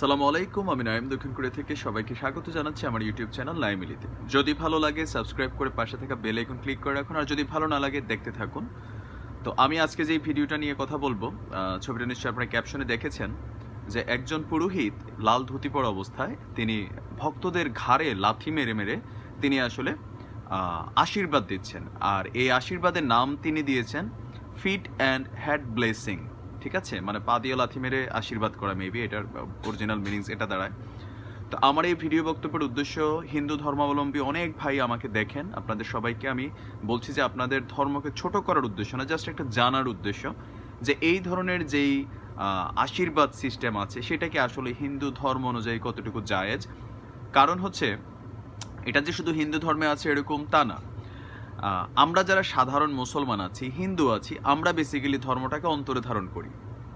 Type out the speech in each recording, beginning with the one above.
সালামু আলাইকুম, আমি নাইম দক্ষিণ কোরিয়া থেকে সবাইকে স্বাগত জানাচ্ছি আমার ইউটিউব চ্যানেল নাইমিলিতে যদি ভালো লাগে, সাবস্ক্রাইব করে পাশে থাকা বেল আইকন ক্লিক করে রাখুন, আর যদি ভালো না লাগে, দেখতে থাকুন। তো আমি আজকে যে ভিডিওটা নিয়ে কথা বলব ছবিটা নিশ্চয়ই আপনারা ক্যাপশনে দেখেছেন, যে একজন পুরোহিত লাল ধুতি পরা অবস্থায় তিনি ভক্তদের ঘাড়ে লাথি মেরে মেরে তিনি আসলে আশীর্বাদ দিচ্ছেন। আর এই আশীর্বাদের নাম তিনি দিয়েছেন ফিট অ্যান্ড হ্যাড ব্লেসিং ঠিক আছে? মানে পা দিয়ে লাথি মেরে আশীর্বাদ করা মেবি এটার অরিজিনাল মিনিংস এটা দাঁড়ায়। তো আমার এই ভিডিও বক্তব্যের উদ্দেশ্য, হিন্দু ধর্মাবলম্বী অনেক ভাই আমাকে দেখেন। আপনাদের সবাইকে আমি বলছি যে আপনাদের ধর্মকে ছোট করার উদ্দেশ্য না জাস্ট একটা জানার উদ্দেশ্য যে এই ধরনের যেই আশীর্বাদ সিস্টেম আছে, সেটাকে আসলে হিন্দু ধর্ম অনুযায়ী কতটুকু জায়েজ? কারণ হচ্ছে, এটা যে শুধু হিন্দু ধর্মে আছে এরকম তা না। আমরা যারা সাধারণ মুসলমান আছি, হিন্দু আছি, আমরা বেসিক্যালি ধর্মটাকে অন্তরে ধারণ করি।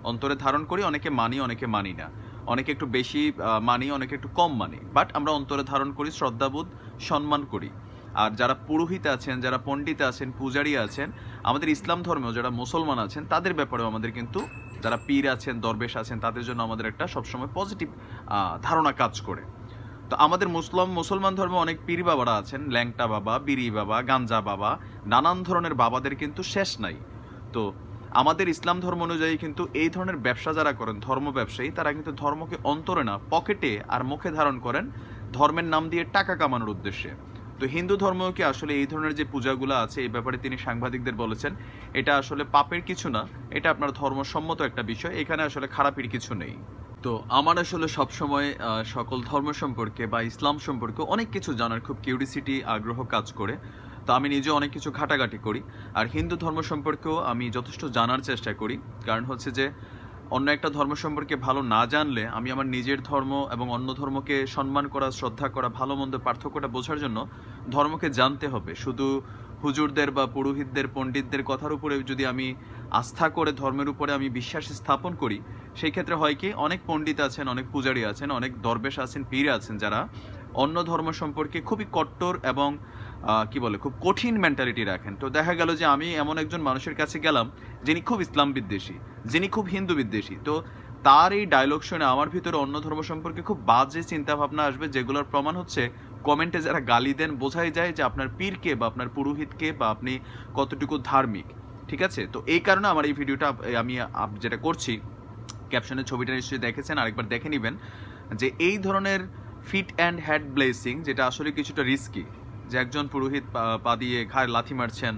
অন্তরে ধারণ করি, অনেকে মানি অনেকে মানি না। অনেকে একটু বেশি মানি, অনেকে একটু কম মানি। বাট আমরা অন্তরে ধারণ করি, শ্রদ্ধাবোধ, সম্মান করি। আর যারা পুরোহিত আছেন, যারা পণ্ডিত আছেন, পূজারী আছেন, আমাদের ইসলাম ধর্মেও যারা মুসলমান আছেন, তাদের ব্যাপারেও আমাদের কিন্তু যারা পীর আছেন, দরবেশ আছেন, তাদের জন্য আমাদের একটা সবসময় পজিটিভ ধারণা কাজ করে। তো আমাদের মুসলম, মুসলমান ধর্মে অনেক পীর বাবারা আছেন, ল্যাংটা বাবা, বিড়ি বাবা, গাঞ্জা বাবা, নানান ধরনের বাবাদের কিন্তু শেষ নাই। তো আমাদের ইসলাম ধর্ম অনুযায়ী কিন্তু এই ধরনের ব্যবসা যারা করেন, ধর্ম ব্যবসায়ী, তারা কিন্তু ধর্মকে অন্তরে না, পকেটে আর মুখে ধারণ করেন ধর্মের নাম দিয়ে টাকা কামানোর উদ্দেশ্যে। তো হিন্দু ধর্মেও কি আসলে এই ধরনের যে পূজাগুলো আছে, এই ব্যাপারে তিনি সাংবাদিকদের বলেছেন, এটা আসলে পাপের কিছু না, এটা আপনার ধর্মসম্মত একটা বিষয়, এখানে আসলে খারাপের কিছু নেই। তো আমার আসলে সবসময় সকল ধর্ম সম্পর্কে বা ইসলাম সম্পর্কে অনেক কিছু জানার খুব কিউরিসিটি আগ্রহ কাজ করে। তো আমি নিজে অনেক কিছু ঘাটাঘাটি করি। আর হিন্দু ধর্ম সম্পর্কেও আমি যথেষ্ট জানার চেষ্টা করি। কারণ হচ্ছে যে, অন্য একটা ধর্ম সম্পর্কে ভালো না জানলে আমি আমার নিজের ধর্ম এবং অন্য ধর্মকে সম্মান করা, শ্রদ্ধা করা, ভালো মন্দ পার্থক্যটা বোঝার জন্য ধর্মকে জানতে হবে। শুধু হুজুরদের বা পুরোহিতদের, পণ্ডিতদের কথার উপরে যদি আমি আস্থা করে ধর্মের উপরে আমি বিশ্বাস স্থাপন করি, সেই ক্ষেত্রে হয় কি, অনেক পণ্ডিত আছেন, অনেক পূজারী আছেন, অনেক দরবেশ আছেন, পীর আছেন যারা অন্য ধর্ম সম্পর্কে খুবই কট্টর এবং কি বলে, খুব কঠিন মেন্টালিটি রাখেন। তো দেখা গেল যে আমি এমন একজন মানুষের কাছে গেলাম যিনি খুব ইসলাম বিদ্বেষী, যিনি খুব হিন্দু বিদ্বেষী। তো তার এই ডায়লগ শুনে আমার ভিতরে অন্য ধর্ম সম্পর্কে খুব বাজে চিন্তা ভাবনা আসবে, যেগুলোর প্রমাণ হচ্ছে কমেন্টে যারা গালি দেন, বোঝাই যায় যে আপনার পীরকে বা আপনার পুরোহিতকে বা আপনি কতটুকু ধার্মিক। ঠিক আছে? তো এই কারণে আমার এই ভিডিওটা আমি যেটা করছি ক্যাপশনের ছবিটা নিশ্চয়ই দেখেছেন, আরেকবার দেখে নেবেন, যে এই ধরনের ফিট অ্যান্ড হ্যাড ব্লেসিং, যেটা আসলে কিছুটা রিস্কি যে একজন পুরোহিত পা- পা দিয়ে ঘাড়ে লাথি মারছেন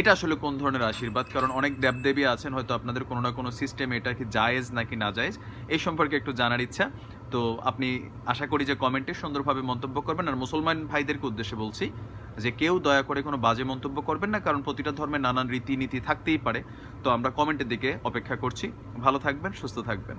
এটা আসলে কোন ধরনের আশীর্বাদ? কারণ অনেক দেবদেবী আছেন, হয়তো আপনাদের কোনো না কোনো সিস্টেম এটা কি জায়েজ নাকি না জায়েজ, এই সম্পর্কে একটু জানার ইচ্ছা। তো আপনি আশা করি যে কমেন্টে সুন্দরভাবে মন্তব্য করবেন। আর মুসলমান ভাইদেরকে উদ্দেশ্যে বলছি যে কেউ দয়া করে কোনো বাজে মন্তব্য করবেন না, কারণ প্রতিটা ধর্মের নানান রীতিনীতি থাকতেই পারে। তো আমরা কমেন্টের দিকে অপেক্ষা করছি। ভালো থাকবেন, সুস্থ থাকবেন।